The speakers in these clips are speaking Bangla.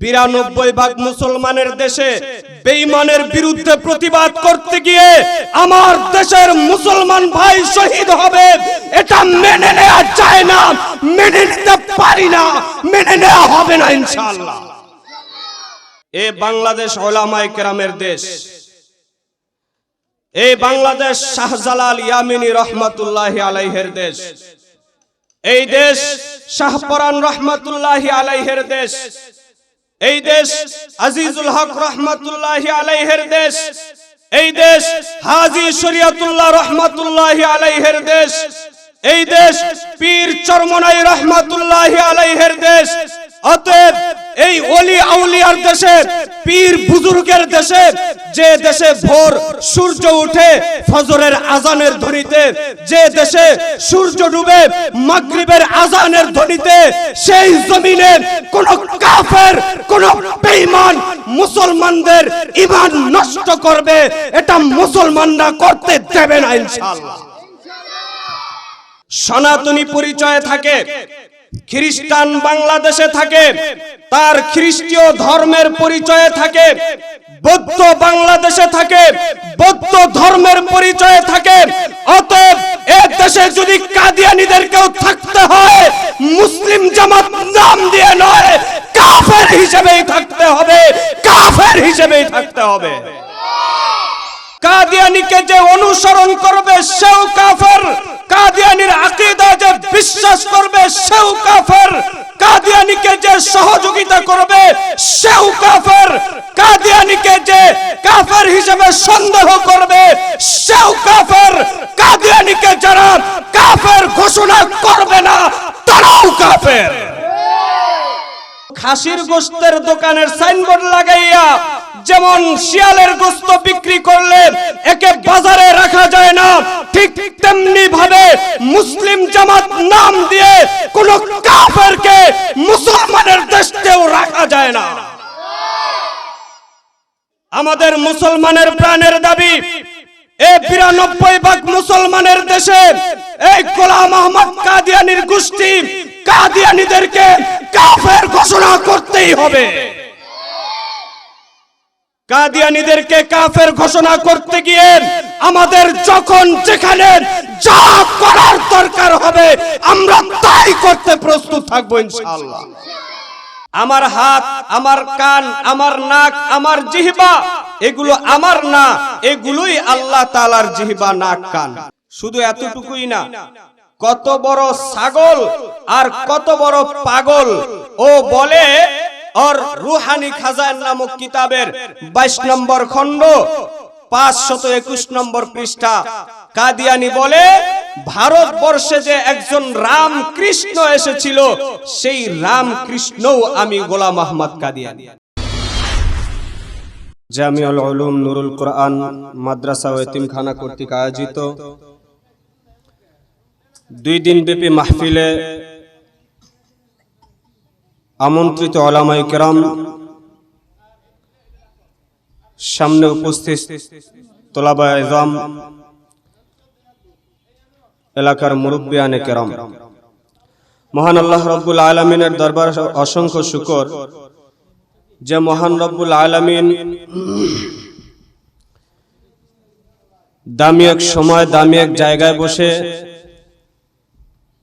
বিরানব্বই ভাগ মুসলমানের দেশে বেঈমানের বিরুদ্ধে প্রতিবাদ করতে গিয়ে আমার দেশের মুসলমান ভাই শহীদ হবে, এটা মেনে নেওয়া যায় না, মেনে নিতে পারি না, মেনে নেওয়া হবে না ইনশাআল্লাহ। এ বাংলাদেশ ওলামায়ে কেরামের দেশ এই বাংলাদেশ শাহজালাল ইয়ামিনী রহমাতুল্লাহ আলাইহের দেশ, এই দেশ শাহপরান রহমাতুল্লাহ আলাইহের দেশ এই দেশ আজিজুল হক রহমতুল্লাহ আলাইহের দেশ। এই দেশ হাজি শরিয়তুল্লাহ রহমতুল্লাহ আলাইহের দেশ। এই দেশ পীর চরমনাই রহমতুল্লাহ আলাইহের দেশ। অতএব এই অলি আউলিয়ার দেশে, পীর বুজুর্গের দেশে, যে দেশে ভোর সূর্য উঠে ফজরের আজানের ধ্বনিতে, যে দেশে সূর্য ডুবে মাগরিবের আজানের ধ্বনিতে, সেই জমিনে কোন কাফের, কোন বেঈমান মুসলমানদের ঈমান নষ্ট করবে, এটা মুসলমানরা করতে দেবে না ইনশাআল্লাহ। সনাতনী পরিচয়ে থাকে খ্রিস্টান বাংলাদেশে থাকে, তার খ্রিস্টীয় ধর্মের পরিচয়ে থাকে, বৌদ্ধ বাংলাদেশে থাকে, বৌদ্ধ ধর্মের পরিচয়ে থাকে। অতএব এ দেশে যদি কাদিয়ানিদেরকেও থাকতে হয়, মুসলিম জামাত নাম দিয়ে নয়, কাফের হিসেবেই থাকতে হবে, কাফের হিসেবেই থাকতে হবে। কাদিয়ানিকে যে অনুসরণ করবে, সেও কাফের। কাদিয়ানির আকীদা যে বিশ্বাস করবে, সেও কাফের। কাদিয়ানিকে যে সহযোগিতা করবে, সেও কাফের। কাদিয়ানিকে যে কাফের হিসেবে সন্দেহ করবে, সেও কাফের। কাদিয়ানিকে যারা কাফের ঘোষণা করবে না, তারাও কাফের। খাসির গোস্তের দোকানের সাইনবোর্ড লাগাইয়া যেমন শিয়ালের গোস্ত বিক্রি করলে একে বাজারে রাখা যায় না, ঠিক তেমনি ভাবে মুসলিম জামাত নাম দিয়ে কোন কাফেরকে মুসলমানের দেশতেও রাখা যায় না। আমাদের মুসলমানের প্রাণের দাবি, এ বিরানব্বই ভাগ মুসলমানের দেশে এই গোলাম আহমদ কাদিয়ানির গোষ্ঠী কাদিয়ানিদেরকে কাফের ঘোষণা করতেই হবে। কাদিয়ানিদেরকে কাফের ঘোষণা করতে গিয়ে আমাদের যখন যেখানে যা করার দরকার হবে, আমরা তাই করতে প্রস্তুত থাকব ইনশাআল্লাহ। আমার হাত, আমার কান, আমার নাক, আমার জিহবা, এগুলো আমার না, এগুলোই আল্লাহ তালার জিহবা, নাক, কান। শুধু এতটুকুই না, কত বড় ছাগল আর কত বড় পাগল, ও বলে ওর রুহানি খাজান নামক কিতাবের বাইশ নম্বর খণ্ড, পাঁচশত একুশ নম্বর পৃষ্ঠা। কাদিয়ানি বলে, ভারতবর্ষে যে একজন রাম কৃষ্ণ এসেছিল, সেই রাম কৃষ্ণও আমি গোলাম আহমদ কাদিয়ানি। জামিউল উলুম নুরুল কোরআন মাদ্রাসা ও এতিমখানা কর্তৃক আয়োজিত দুই দিন ব্যাপী মাহফিলে আমন্ত্রিত ওলামাই কেরাম সামনে উপস্থিত তোলাবা এজাম এলাকার মুরব্বিয়ানে কেরাম। মহান আল্লাহ রব্বুল আলমিনের দরবার অসংখ্য শুকর যে মহান রব্বুল আলমিন দামি এক সময়, দামি এক জায়গায় বসে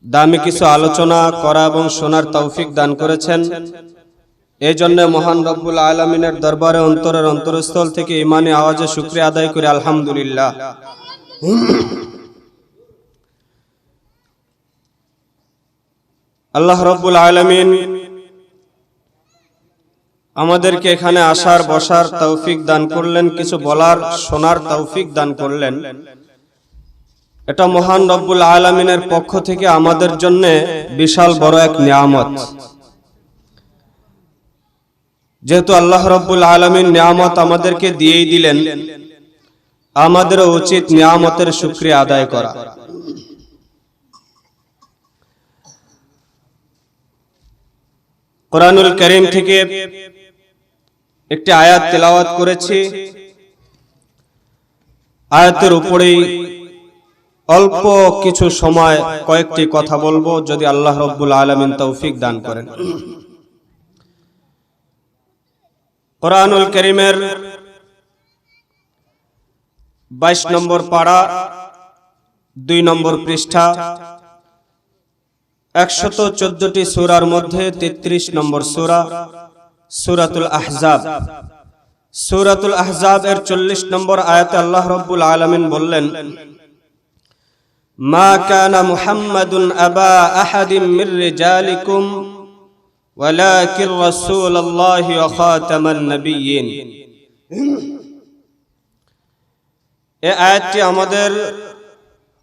দামি কিছু আলোচনা করা এবং শোনার তৌফিক দান করেছেন। এই জন্য মহান রব্বুল আলমিনের দরবারে অন্তরের অন্তরস্থল থেকে ইমানে আওয়াজে শুক্রিয়া আদায় করে, আলহামদুলিল্লাহ। আল্লাহ রব্বুল আলমিন আমাদেরকে এখানে আসার, বসার তৌফিক দান করলেন, কিছু বলার, শোনার তৌফিক দান করলেন। এটা মহান রব্বুল আলমিনের পক্ষ থেকে আমাদের জন্য বিশাল বড় এক নিয়ামত। যেহেতু আল্লাহ রব্বুল আলমিন নিয়ামত আমাদেরকে দিয়েই দিলেন, আমাদেরও উচিত নিয়ামতের শুক্রিয়া আদায় করা। কোরআনুল করিম থেকে একটি আয়াত তেলাওয়াত করেছি। আয়াতের উপরেই অল্প কিছু সময় কয়েকটি কথা বলব যদি আল্লাহ রব্বুল আলমিন তৌফিক দান করেন। কোরআনুল করিমের বাইশ নম্বর পাড়া, দুই নম্বর পৃষ্ঠা, একশত চোদ্দটি সুরার মধ্যে তেত্রিশ নম্বর সুরা, সুরাতুল আহজাব। সুরাতুল আহজাব এর চল্লিশ নম্বর আয়াতে আল্লাহ রব্বুল আলমিন বললেন মা কানা মুহাম্মাদুন আবা আহাদিম মির রিজালিকুম ওয়ালাকিন রাসূলুল্লাহি ওয়া খাতামান নাবিয়্যিন। এই আয়াতটি আমাদের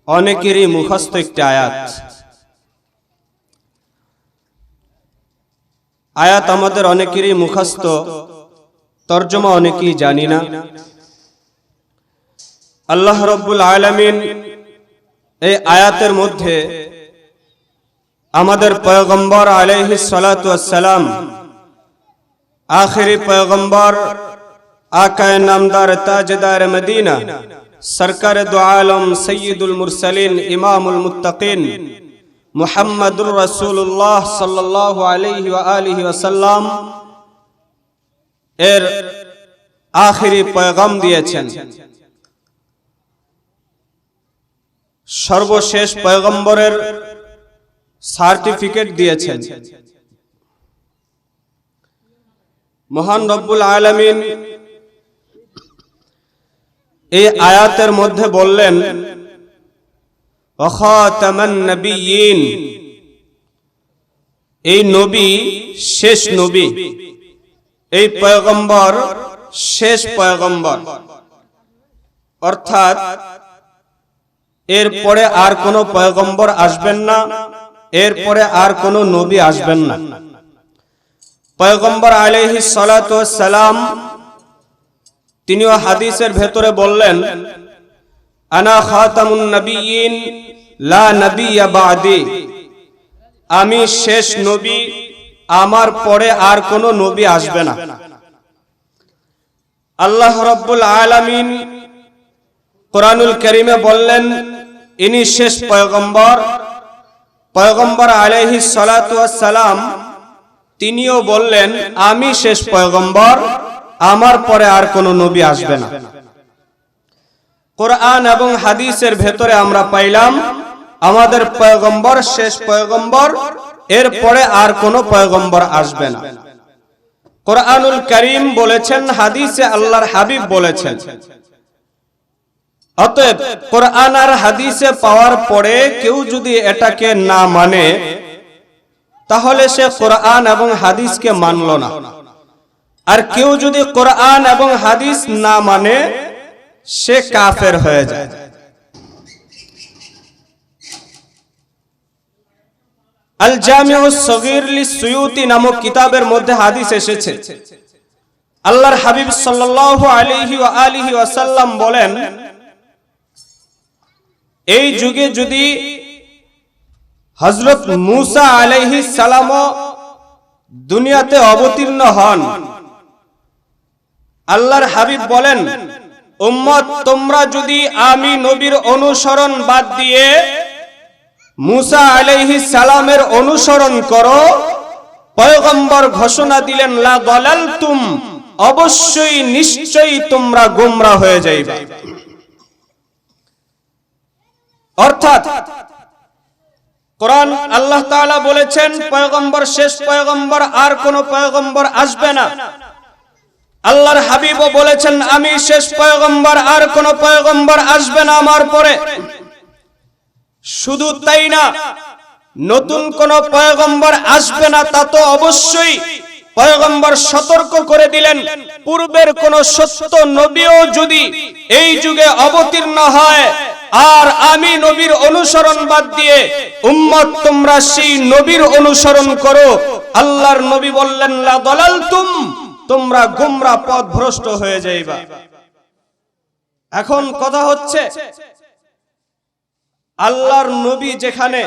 অনেকেরই মুখস্থ একটি আয়াত। আয়াত আমাদের অনেকেরই মুখস্থ, তর্জমা অনেকেই জানি না। আল্লাহ রব্বুল আলামিন এই আয়াতের মধ্যে আমাদের পয়গম্বর সালাতু সালাম আখেরি পয়গম্বর আকায় নামদার তাজদার মদিনা, সরকার দু আলম সৈয়দুল মুরসালিন ইমামুল মুত্তাকিন মুহাম্মাদুর রাসূলুল্লাহ সাল্লাল্লাহু আলাইহি ওয়া আলিহি ওয়াসাল্লাম এর আখেরি পয়গম দিয়েছেন। সর্বশেষ পয়গম্বরের সার্টিফিকেট দিয়েছেন। মহান রব্বুল আলামিন এই আয়াতের মধ্যে বললেন এই নবী শেষ নবী, এই পয়গম্বর শেষ পয়গম্বর। অর্থাৎ এরপরে আর কোনো পয়গম্বর আসবেন না, এরপরে আর কোনো নবী আসবেন না। পয়গম্বর সালাতু সালাম তিনিও হাদিসের ভেতরে বললেন, আনা খাতামুন লা বাদি। আমি শেষ নবী, আমার পরে আর কোনো নবী আসবে না। আল্লাহ রব্বুল আলামিন কোরআনুল করিমে বললেন, ইনি শেষ পয়গম্বর। পয়গম্বর সালাতু সালাম তিনিও বললেন, আমি শেষ পয়গম্বর, আমার পরে আর কোনো নবী আসবে না। কোরআন এবং হাদিসের ভেতরে আমরা পাইলাম, আমাদের পয়গম্বর শেষ পয়গম্বর, এর পরে আর কোনো পয়গম্বর আসবে না। কোরআনুল করিম বলেছেন, হাদিসে আল্লাহর হাবিব বলেছেন অতএব কোরআন আর হাদিসে পাওয়ার পরে কেউ যদি এটাকে না মানে তাহলে সে কোরআন এবং হাদিসকে মানল না। আর কেউ যদি কোরআন এবং হাদিস না মানে সে কাফের হয়ে যায়। আল জামিউ সগীর লিসুয়ুতি নামক কিতাবের মধ্যে হাদিস এসেছে। আল্লাহর হাবিব সাল্লাল্লাহু আলাইহি ওয়া আলিহি ওয়াসাল্লাম বলেন এই যুগে যদি হযরত মূসা আলাইহিস সালাম দুনিয়াতে অবতীর্ণ হন, আল্লাহর হাবিব বলেন, উম্মত, তোমরা যদি আমি নবীর অনুসরণ বাদ দিয়ে মুসা আলাইহি সালামের অনুসরণ করো, পয়গম্বর ঘোষণা দিলেন, লা দলালতুম অবশ্যই নিশ্চয়ই তোমরা গোমরা হয়ে যাইবে। অর্থাৎ কোরআন আল্লাহ তাআলা বলেছেন, পয়গম্বর শেষ পয়গম্বর, আর কোন পয়গম্বর আসবে না। আল্লাহর হাবিবও বলেছেন, আমি শেষ পয়গম্বর, আর কোন পয়গম্বর আসবে না আমার পরে। শুধু তাই না, নতুন কোন পয়গম্বর আসবে না, তা তো অবশ্যই। পয়গম্বর সতর্ক করে দিলেন, পূর্বের কোন সত্য নবীও যদি এই যুগে অবতীর্ণ হয়, আর আমি নবীর অনুসরণ বাদ দিয়ে উম্মত তোমরা সেই নবীর অনুসরণ করো। আল্লাহর নবী বললেন, লা দলালতুম, তোমরা গোমরা পথ ভ্রষ্ট হয়ে যাইবা। এখন কথা হচ্ছে, আল্লাহর নবী যেখানে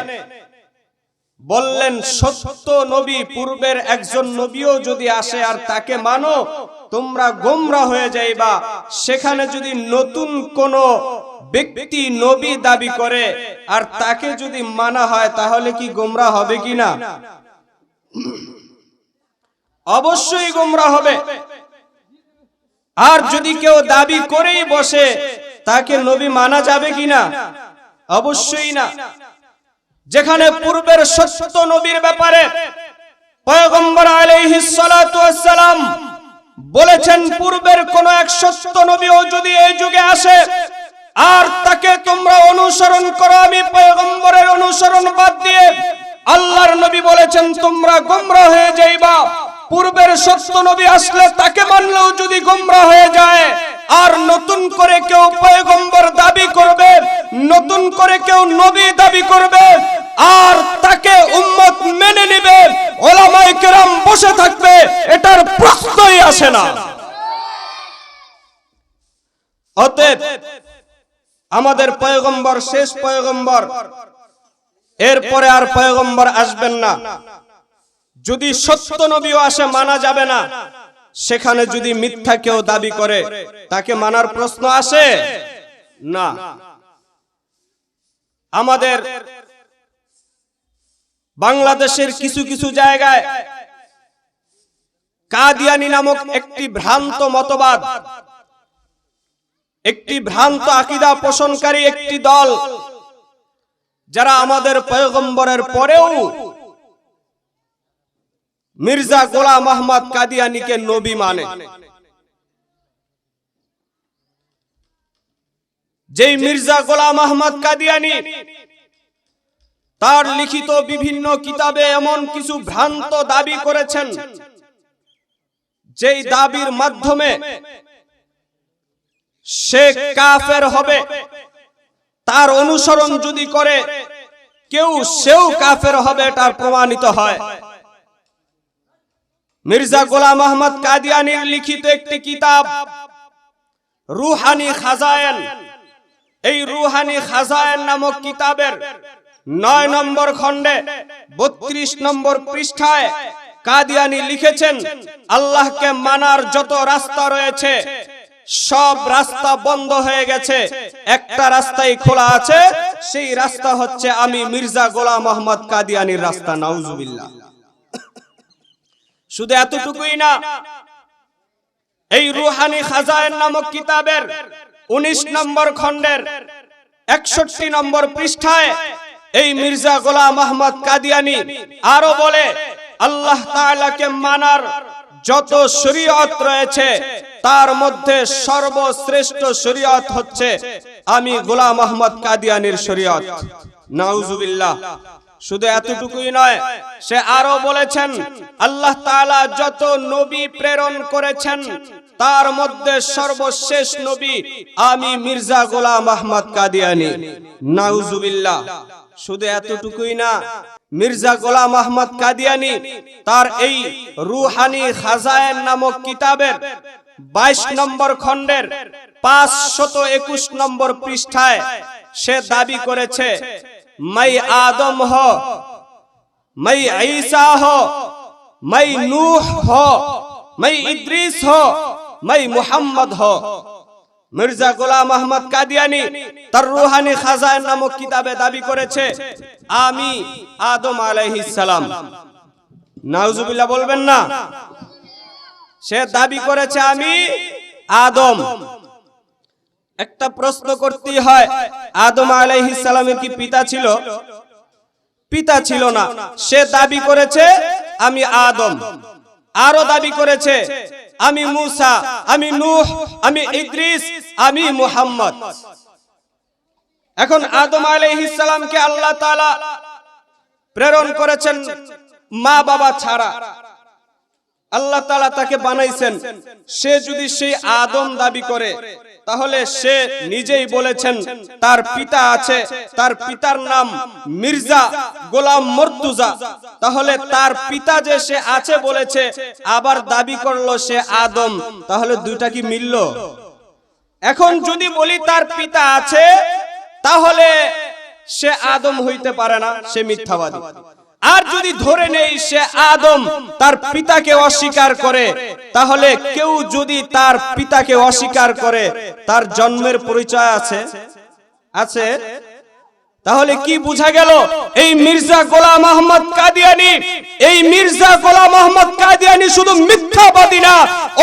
বললেন সত্য নবী পূর্বের একজন নবীও যদি আসে আর তাকে মানো তোমরা গোমরা হয়ে যাইবা। সেখানে যদি নতুন কোন ব্যক্তি নবী দাবি করে আর তাকে যদি মানা হয় তাহলে কি গোমরা হবে কি না অবশ্যই গোমরা হবে। আর যদি কেউ দাবি করেই বসে তাকে নবী মানা যাবে কিনা? অবশ্যই না। যেখানে পূর্বের সত্য নবীর ব্যাপারে পয়গম্বর ওয়াসসালাম বলেছেন, পূর্বের কোন এক সত্য নবীও যদি এই যুগে আসে, আর তাকে তোমরা অনুসরণ করো, আমি পয়গম্বরের অনুসরণ বাদ দিয়ে আল্লাহর নবী বলেছেন, তোমরা গোমরা হয়ে যাইবা। পূর্বের সত্য নবী আসলে তাকে মানলেও যদি গোমরা হয়ে যায়, আর নতুন করে কেউ পয়গম্বর দাবি করবে, নতুন করে কেউ নবী দাবি করবে আর তাকে উম্মত মেনে নেবে ওলামাই কেরাম বসে থাকবে, এটার প্রশ্নই আসে না। অতএব আমাদের পয়গম্বর শেষ পয়গম্বর, এরপরে আর পয়গম্বর আসবেন না। যদি সত্য নবীও আসে, মানা যাবে না। সেখানে যদি মিথ্যা কেউ দাবি করে, তাকে মানার প্রশ্ন আসে? না। আমাদের বাংলাদেশের কিছু কিছু জায়গায় কাদিয়ানি নামক একটি ভ্রান্ত মতবাদ, একটি ভ্রান্ত আকিদা পোষণকারী একটি দল, যারা আমাদের পয়গম্বরের পরেও মির্জা গোলাম আহমদ কাদিয়ানিকে নবী মানে। যেই মির্জা গোলাম আহমদ কাদিয়ানি তার লিখিত বিভিন্ন কিতাবে এমন কিছু ভ্রান্ত দাবি করেছেন, যেই দাবির মাধ্যমে সে কাফের হবে। তার অনুসরণ যদি করে, কেউ সেও কাফের হবে এটার প্রমাণিত হয়। মির্জা গোলাম আহমদ কাদিয়ানির লিখিত একটি কিতাব, রুহানি খাজায়েন। এই রুহানি খাজায়েন নামক কিতাবের নয় নম্বর খণ্ডে, বত্রিশ নম্বর পৃষ্ঠায় কাদিয়ানি লিখেছেন, আল্লাহকে মানার যত রাস্তা রয়েছে, সব রাস্তা বন্ধ হয়ে গেছে। একটা রাস্তাই খোলা আছে, সেই রাস্তা হচ্ছে আমি মির্জা গোলাম মোহাম্মদ কাদিয়ানির রাস্তা, নাউজুবিল্লাহ। শুধু এতটুকুই না, এই রুহানি খাজায়েন নামক কিতাবের ১৯ নম্বর খণ্ডের একষট্টি নম্বর পৃষ্ঠায় এই মির্জা গোলাম আহমদ কাদিয়ানি আরও বলে, আল্লাহ তাআলাকে মানার যত শরীয়ত রয়েছে, তার মধ্যে সর্বশ্রেষ্ঠ শরীয়ত হচ্ছে আমি গোলাম আহমদ কাদিয়ানির শরীয়ত। নাউজুবিল্লাহ। শুধু এতটুকুই নয়, সে আরও বলেছেন, আল্লাহ তাআলা যত নবী প্রেরণ করেছেন, তার মধ্যে সর্বশেষ নবী আমি মির্জা গোলাম আহমদ কাদিয়ানি। নাউজুবিল্লাহ। শুধু এতটুকুই না মির্জা গোলাম আহমদ কাদিয়ানি তার এই রুহানি খাজায়ের নামক কিতাবের বাইশ নম্বর খণ্ডের পাঁচশত একুশ নম্বর পৃষ্ঠায় সে দাবি করেছে মাই আদম হ মাই আইসা হ মাই নূহ হ মাই ইদ্রিস হ মাই মুহাম্মদ হ। মির্জা গোলাম আহমদ কাদিয়ানি তার রুহানি খাজায় নামক কিতাবে দাবি করেছে, আমি আদম আলাইহিস সালাম। নাউজুবিল্লাহ বলবেন না। সে দাবি করেছে, আমি আদম। একটা প্রশ্ন করতেই হয়, আদম আলাইহিস সালামের কি পিতা ছিল? পিতা ছিল না। সে দাবি করেছে, আমি আদম। আরও দাবি করেছে আমি মুসা, আমি নূহ, আমি ইদ্রিস, আমি মুহাম্মদ। এখন আদম আলাইহিস সালামকে আল্লাহ তাআলা প্রেরণ করেছেন মা বাবা ছাড়া। আল্লাহ তালা তাকে বানাইছেন। সে যদি সেই আদম দাবি করে তাহলে সে নিজেই বলেছেন, তার পিতা আছে, তার পিতার নাম মির্জা গোলাম মর্তুজা। তাহলে তার পিতা যে সে আছে বলেছে, আবার দাবি করল সে আদম। তাহলে দুইটা কি মিলল? এখন যদি বলি তার পিতা আছে, তাহলে সে আদম হইতে পারে না, সে মিথ্যাবাদী। আর যদি ধরে নেই সে আদম, তার পিতাকে অস্বীকার করে, তাহলে কেউ যদি তার পিতাকে অস্বীকার করে, তার জন্মের পরিচয় আছে? আছে? তাহলে কি বোঝা গেল? এই মির্জা গোলাম আহমদ কাদিয়ানি, এই মির্জা গোলাম আহমদ কাদিয়ানি শুধু মিথ্যাবাদী না,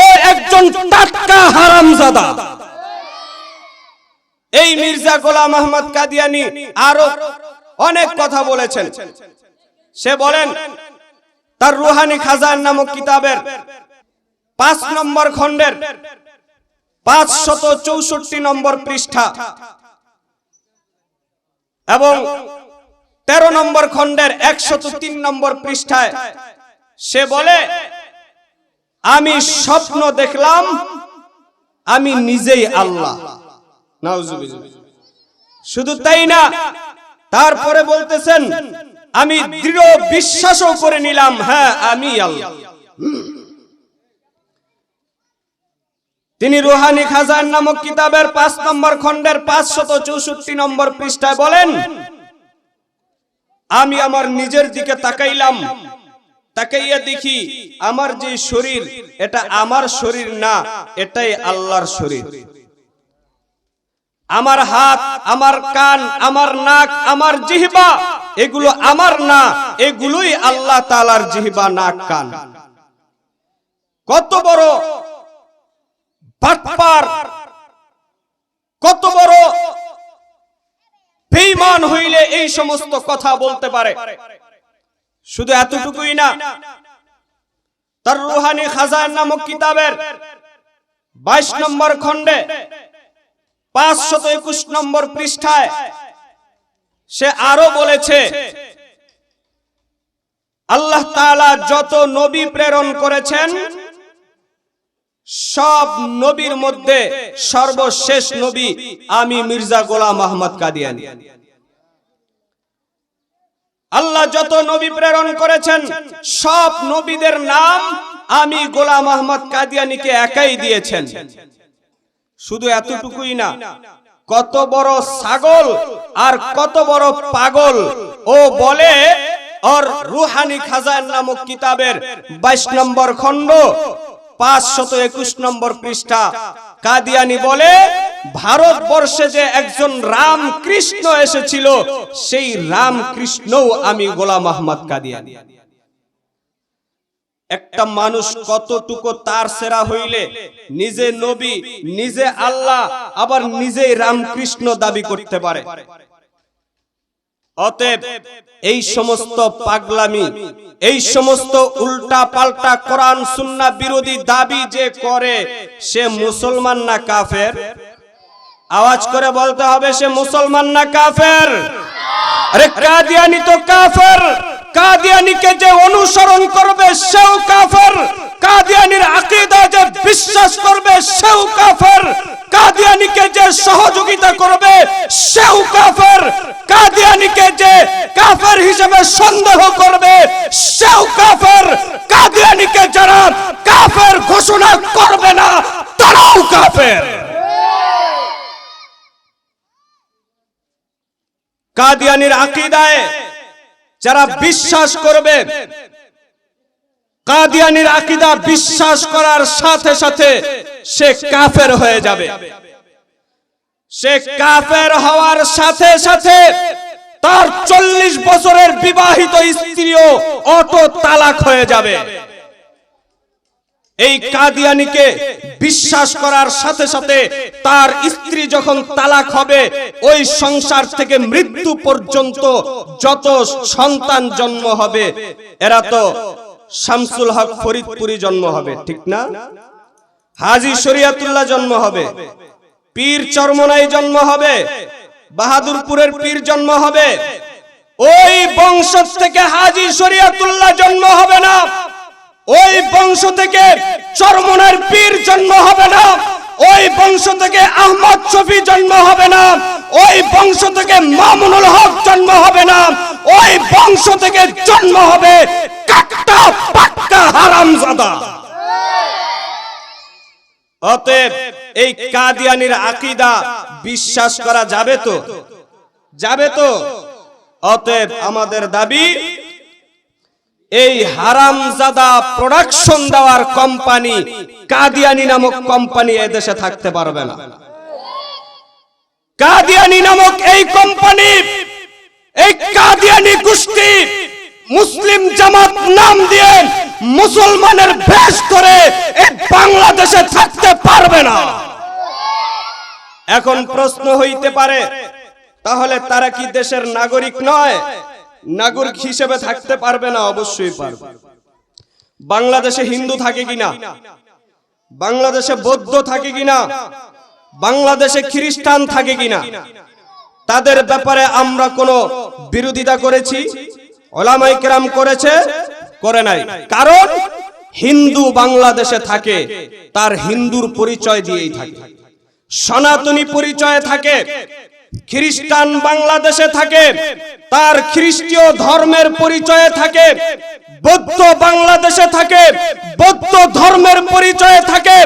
ও একজন টাটকা হারামজাদা। এই মির্জা গোলাম আহমদ কাদিয়ানি আরও অনেক কথা বলেছেন। সে বলেন তার রুহানি খাজান নামক কিতাবের পাঁচ নম্বর খণ্ডের পাঁচ শত চৌষট্টি নম্বর পৃষ্ঠা এবং তেরো নম্বর খণ্ডের একশত তিন নম্বর পৃষ্ঠায় সে বলে আমি স্বপ্ন দেখলাম আমি নিজেই আল্লাহ। শুধু তাই না তারপরে বলতেছেন আমি দৃঢ় বিশ্বাসও করে নিলাম হ্যাঁ আমি আল্লাহ। তিনি রুহানি খাজান নামক কিতাবের পাঁচ নম্বর খণ্ডের পাঁচশত চৌষট্টি নম্বর পৃষ্ঠায় বলেন, আমি আমার নিজের দিকে তাকাইলাম, তাকাইয়া দেখি আমার যে শরীর, এটা আমার শরীর না, এটাই আল্লাহর শরীর। আমার হাত, আমার কান, আমার নাক, আমার জিহবা এগুলো আমার না, এগুলোই আল্লাহ তালার জিহবা নাক কান। কত বড় কত বড় বেঈমান হইলে এই সমস্ত কথা বলতে পারে। শুধু এতটুকুই না, তার রুহানি খাজান নামক কিতাবের বাইশ নম্বর খণ্ডে, পাঁচশত একুশ নম্বর পৃষ্ঠায় সে আরও বলেছে, আল্লাহ তাআলা যত নবী প্রেরণ করেছেন, সব নবীর মধ্যে সর্বশেষ নবী আমি মির্জা গোলাম আহমদ কাদিয়ানি। আল্লাহ যত নবী প্রেরণ করেছেন, সব নবীদের নাম আমি গোলাম আহমদ কাদিয়ানিকে একাই দিয়েছেন। শুধু এতটুকুই না কত বড় ছাগল আর কত বড় পাগল। ও বলে ওর রুহানি খাজান নামক কিতাবের বাইশ নম্বর খণ্ড, পাঁচশত একুশ নম্বর পৃষ্ঠা। কাদিয়ানি বলে, ভারতবর্ষে যে একজন রামকৃষ্ণ এসেছিল, সেই রাম কৃষ্ণও আমি গোলাম আহমদ কাদিয়ানি। একটা মানুষ কতটুকু তার সেরা হইলে, নিজে নবী, নিজে আল্লাহ, আবার নিজেই রামকৃষ্ণ দাবি করতে পারে। অতএব এই সমস্ত পাগলামি, এই সমস্ত উল্টা পাল্টা কোরআন সুন্না বিরোধী দাবি যে করে, সে মুসলমান না কাফের? আওয়াজ করে বলতে হবে, সে মুসলমান না কাফের? আরে কাদিয়ানি তো কাফের! কাদিয়ানিকে যে অনুসরণ করবে, সেও কাফের। কাদিয়ানির আকীদা যে বিশ্বাস করবে, সেও কাফের। কাদিয়ানিকে যে সহযোগিতা করবে, সেও কাফের। কাদিয়ানিকে যে কাফের হিসেবে সন্দেহ করবে, সেও কাফের। কাদিয়ানিকে যারা কাফের ঘোষণা করবে না, তারাও কাফের। কাদিয়ানির আকীদায় যারা বিশ্বাস করবে, কাদিয়ানির আকিদা বিশ্বাস করার সাথে সাথে সে কাফের হয়ে যাবে। সে কাফের হওয়ার সাথে সাথে তার চল্লিশ বছরের বিবাহিত স্ত্রীও অটো তালাক হয়ে যাবে। এই কাদিয়ানিকে বিশ্বাস করার সাথে সাথে তার স্ত্রী যখন তালাক হবে, ওই সংসার থেকে মৃত্যু পর্যন্ত যত সন্তান জন্ম হবে, এরা তো শামসুল হক ফরিদপুরি জন্ম হবে, ঠিক না? হাজি শরিয়াতুল্লাহ জন্ম হবে, পীর চরমনাই জন্ম হবে, বাহাদুরপুরের পীর জন্ম হবে, ওই বংশ থেকে হাজি শরিয়াতুল্লাহ জন্ম হবে না। ওই বংশ থেকে চরমনের পীর জন্ম হবে না। ওই বংশ থেকে আহমদ শফি জন্ম হবে না। ওই বংশ থেকে মামুনুল হক জন্ম হবে না। ওই বংশ থেকে জন্ম হবে কাট্টা পাক্কা হারামজাদা। অতএব এই কাদিয়ানির আকীদা বিশ্বাস করা যাবে তো? যাবে তো? অতএব আমাদের দাবি এই হারামজাদা প্রোডাকশন দেওয়ার কোম্পানি কাদিয়ানি নামক কোম্পানি এদেশে থাকতে পারবে না। কাদিয়ানি নামক এই কোম্পানি এই কাদিয়ানি গোষ্ঠী মুসলিম জামাত নাম দিয়ে মুসলমানের বেশ করে এই বাংলাদেশে থাকতে পারবে না। এখন প্রশ্ন হইতে পারে, তাহলে তারা কি দেশের নাগরিক নয়? নাগরিক হিসেবে থাকতে পারবে না অবশ্যই পারবে। বাংলাদেশে হিন্দু থাকে কিনা? বাংলাদেশে বৌদ্ধ থাকে কিনা? বাংলাদেশে খ্রিস্টান থাকে কিনা? তাদের ব্যাপারে আমরা কোনো বিরোধিতা করেছি ওলামাই কেরাম করেছে করে নাই। কারণ হিন্দু বাংলাদেশে থাকে তার হিন্দুর পরিচয় দিয়েই থাকে। সনাতনী পরিচয়ে থাকে। খ্রিস্টান বাংলাদেশে থাকে, তার খ্রিস্টীয় ধর্মের পরিচয়ে থাকে, বৌদ্ধ বাংলাদেশে থাকে, বৌদ্ধ ধর্মের পরিচয়ে থাকে।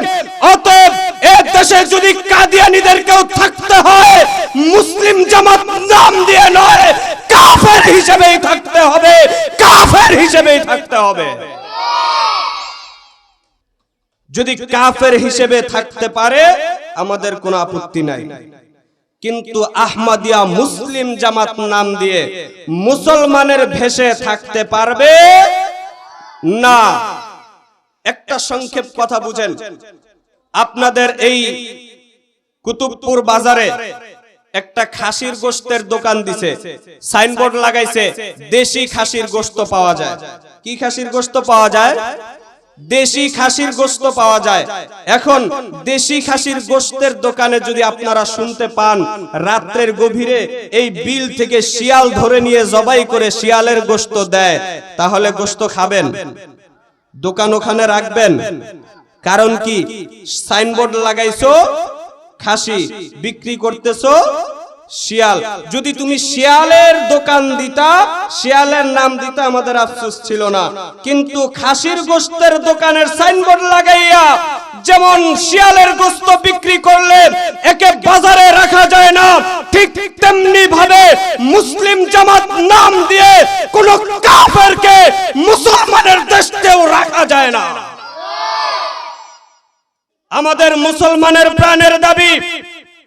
অতএব এ দেশে যদি কাদিয়ানিদেরকেও থাকতে হয়, মুসলিম জামাত নাম দিয়ে নয়, কাফের হিসেবেই থাকতে হবে, কাফের হিসেবেই থাকতে হবে। যদি কাফের হিসেবে থাকতে পারে, আমাদের কোনো আপত্তি নাই। কিন্তু আহমদিয়া মুসলিম জামাত নাম দিয়ে মুসলমানের ভেসে থাকতে পারবে না? একটা সংক্ষেপ কথা বুঝেন। আপনাদের এই কুতুবপুর বাজারে একটা খাসির গোস্তের দোকান দিছে, সাইনবোর্ড লাগাইছে, দেশি খাসির গোস্ত পাওয়া যায়। কি খাসির গোস্ত পাওয়া যায়? দেশি খাসির গোস্ত পাওয়া যায়। এখন দেশি খাসির গোস্তের দোকানে যদি আপনারা শুনতে পান, রাত্রের গভীরে এই বিল থেকে শিয়াল ধরে নিয়ে জবাই করে শিয়ালের গোস্ত দেয়, তাহলে গোস্ত খাবেন। দোকান ওখানে রাখবেন। কারণ কি? সাইনবোর্ড লাগাইছো, খাসি বিক্রি করতেছো শিয়াল। যদি তুমি শিয়ালের দোকান দিতা, শিয়ালের নাম দিতা আমাদের আফসোস ছিল না। কিন্তু খাসির গোস্তের দোকানের সাইনবোর্ড লাগাইয়া যেমন শিয়ালের গোস্ত বিক্রি করলে একে বাজারে রাখা যায় না, ঠিক তেমনি ভাবে মুসলিম জামাত নাম দিয়ে কোন কাফেরকে মুসলমানের দেশতেও রাখা যায় না। আমাদের মুসলমানের প্রাণের দাবি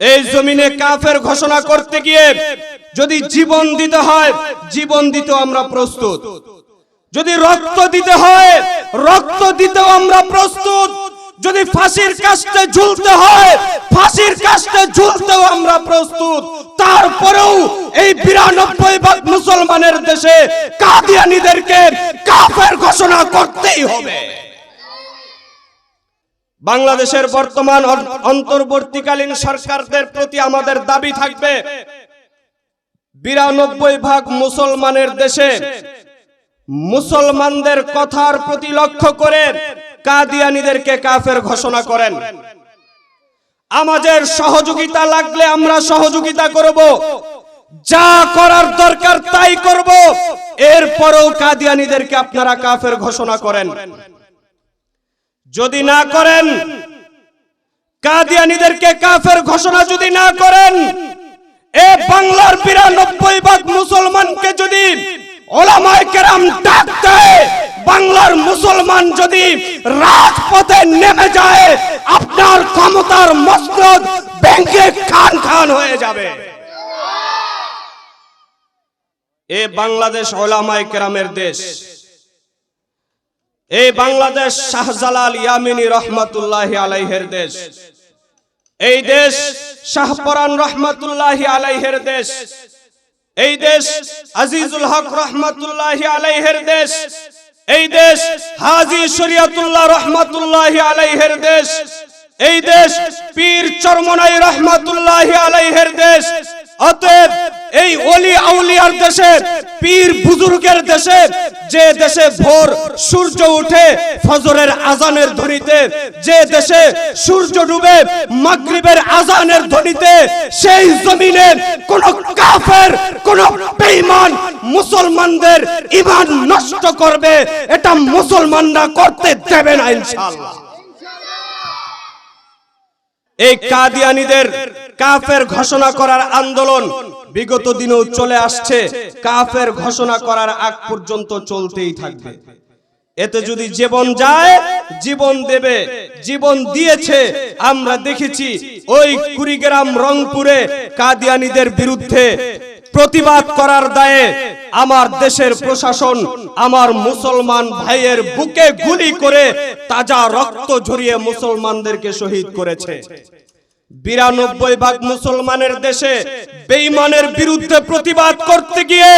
এই জমিনে কাফের ঘোষণা করতে গিয়ে যদি জীবন দিতে হয়, জীবন দিতেও আমরা প্রস্তুত। যদি রক্ত দিতে হয়, রক্ত দিতেও আমরা প্রস্তুত। যদি ফাঁসির কাস্তে ঝুলতে হয়, ফাঁসির কাস্তে ঝুলতেও আমরা প্রস্তুত। তারপরেও এই বিরানব্বই ভাগ মুসলমানের দেশে কাদিয়ানিদেরকে কাফের ঘোষণা করতেই হবে। বাংলাদেশের বর্তমান অন- অন্তর্বর্তীকালীন সরকারদের প্রতি আমাদের দাবি থাকবে, বিরানব্বই ভাগ মুসলমানের দেশে মুসলমানদের কথার প্রতি লক্ষ্য করে কাদিয়ানিদেরকে কাফের ঘোষণা করেন। আমাদের সহযোগিতা লাগলে আমরা সহযোগিতা করব, যা করার দরকার তাই করব, এরপরও কাদিয়ানিদেরকে আপনারা কাফের ঘোষণা করেন। যদি না করেন, কাদিয়ানিদেরকে কাফের ঘোষণা যদি না করেন, এ বাংলার বিরানব্বই ভাগ মুসলমানকে যদি বাংলার মুসলমান যদি রাজপথে নেমে যায়, আপনার ক্ষমতার মসনদ ব্যাংকে খান খান হয়ে যাবে। এ বাংলাদেশ ওলামায় কেরামের দেশ। এই বাংলাদেশ শাহজালাল ইয়ামিনী রহমতুল্লাহ আলাইহের দেশ। এই দেশ শাহপরান রহমতুল্লাহ আলাইহের দেশ। এই দেশ আজিজুল হক রহমতুল্লাহ আলাইহের দেশ। এই দেশ হাজি শরিয়াতুল্লাহ রহমতুল্লাহ আলাইহের দেশ। এই দেশ পীর চরমনাই রহমতুল্লাহ আলাইহের দেশ। অতএব এই অলি আউলিয়ার দেশে, পীর বুজুর্গের দেশে, যে দেশে ভোর সূর্য উঠে ফজরের আজানের ধ্বনিতে, যে দেশে সূর্য ডুবে মাগরিবের আজানের ধ্বনিতে, সেই জমিনে কোন কাফের, কোন বেঈমান মুসলমানদের ঈমান নষ্ট করবে, এটা মুসলমানরা করতে দেবে না ইনশাআল্লাহ। এই কাদিয়ানীদের কাফের ঘোষণা করার আন্দোলন বিগত দিনেও চলে আসছে। কাফের ঘোষণা করার আগ পর্যন্ত চলতেই থাকবে। এতে যদি জীবন যায়, জীবন দেবে, জীবন দিয়েছে, আমরা দেখেছি ওই কুড়িগ্রাম, রংপুরে কাদিয়ানীদের বিরুদ্ধে প্রতিবাদ করার দায়ে আমার দেশের প্রশাসন, আমার মুসলমান ভাইয়ের বুকে গুলি করে তাজা রক্ত ঝরিয়ে মুসলমানদেরকে শহীদ করেছে। বিরানব্বই ভাগ মুসলমানের দেশে বেইমানের বিরুদ্ধে প্রতিবাদ করতে গিয়ে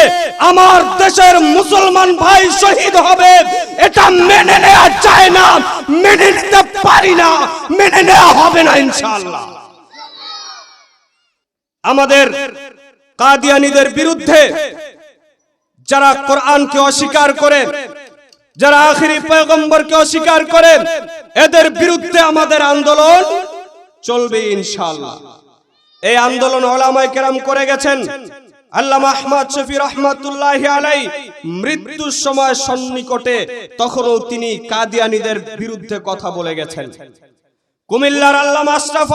আমার দেশের মুসলমান ভাই শহীদ হবে, এটা মেনে নেওয়া যায় না, মেনে নিতে পারি না, মেনে নেওয়া হবে না ইনশাআল্লাহ। আমাদের কাদিয়ানীদের বিরুদ্ধে যারা কোরআনকে অস্বীকার করে, যারা আখিরি পয়গম্বরকে অস্বীকার করে, এদের বিরুদ্ধে আমাদের আন্দোলন চলবে ইনশাআল্লাহ। এই আন্দোলন ওলামায়ে কেরাম করে গেছেন। আল্লামা আহমদ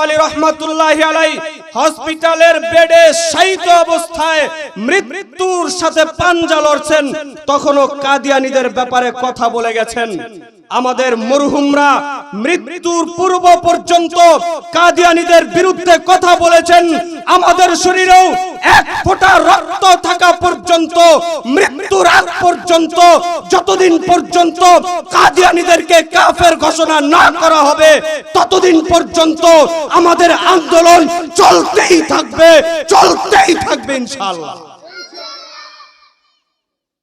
আলী রহমাতুল্লাহি হসপিটালের বেডে শায়িত অবস্থায় মৃত্যুর সাথে পাঞ্জা লড়ছেন, তখনও কাদিয়ানীদের ব্যাপারে কথা বলে গেছেন। আমাদের মরহুমরা মৃত্যুর পূর্ব পর্যন্ত কাদিয়ানীদের বিরুদ্ধে কথা বলেছেন। আমাদের শরীরেও এক ফোঁটা রক্ত থাকা পর্যন্ত, মৃত্যুর আগ পর্যন্ত, যতদিন পর্যন্ত কাদিয়ানীদেরকে কাফের ঘোষণা না করা হবে, ততদিন পর্যন্ত আমাদের আন্দোলন চলতেই থাকবে চলতেই থাকবে ইনশাআল্লাহ।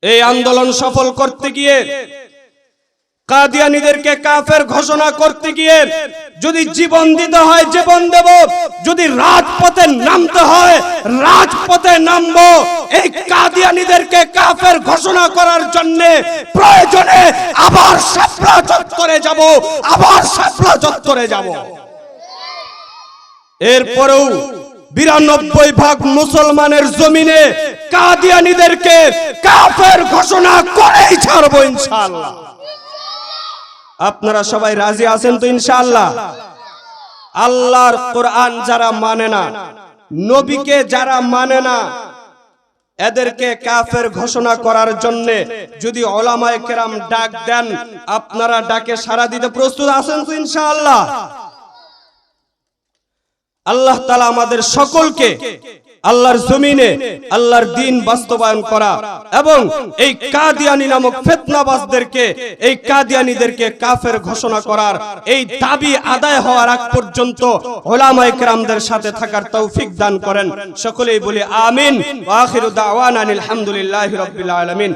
এই আন্দোলন সফল করতে গিয়ে কাদিয়ানীদেরকে কাফের ঘোষণা করতে গিয়ে যদি জীবন দিতে হয়, জীবন দেব। যদি রাজপথে নামতে হয়, রাজপথে নামবো। এই কাদিয়ানীদেরকে কাফের ঘোষণা করার জন্য প্রয়োজনে আবার সাপলা চত্বরে যাব, আবার সাপলা চত্বরে যাব। এরপরেও বিরানব্বই ভাগ মুসলমানের জমিনে কাদিয়ানীদেরকে কাফের ঘোষণা করেই ছাড়বো ইনশাআল্লাহ। আপনারা সবাই রাজি আছেন তো ইনশাআল্লাহ? আল্লাহর কোরআন যারা মানে না, নবীকে যারা মানে না, এদেরকে কাফের ঘোষণা করার জন্য যদি ওলামায়ে কেরাম ডাক দেন, আপনারা ডাকে সাড়া দিতে প্রস্তুত আছেন তো ইনশাআল্লাহ? আল্লাহ তালা আমাদের সকলকে আল্লাহর জমিনে আল্লাহর দিন বাস্তবায়ন করা এবং এই কাদিয়ানি নামক ফেতনাবাজদেরকে, এই কাদিয়ানিদেরকে কাফের ঘোষণা করার এই দাবি আদায় হওয়ার আগ পর্যন্ত কেরামদের সাথে থাকার তৌফিক দান করেন। সকলেই বলি আমিন। ওয়া আখিরু দাওয়ানা আলহামদুলিল্লাহি রাব্বিল আলামিন।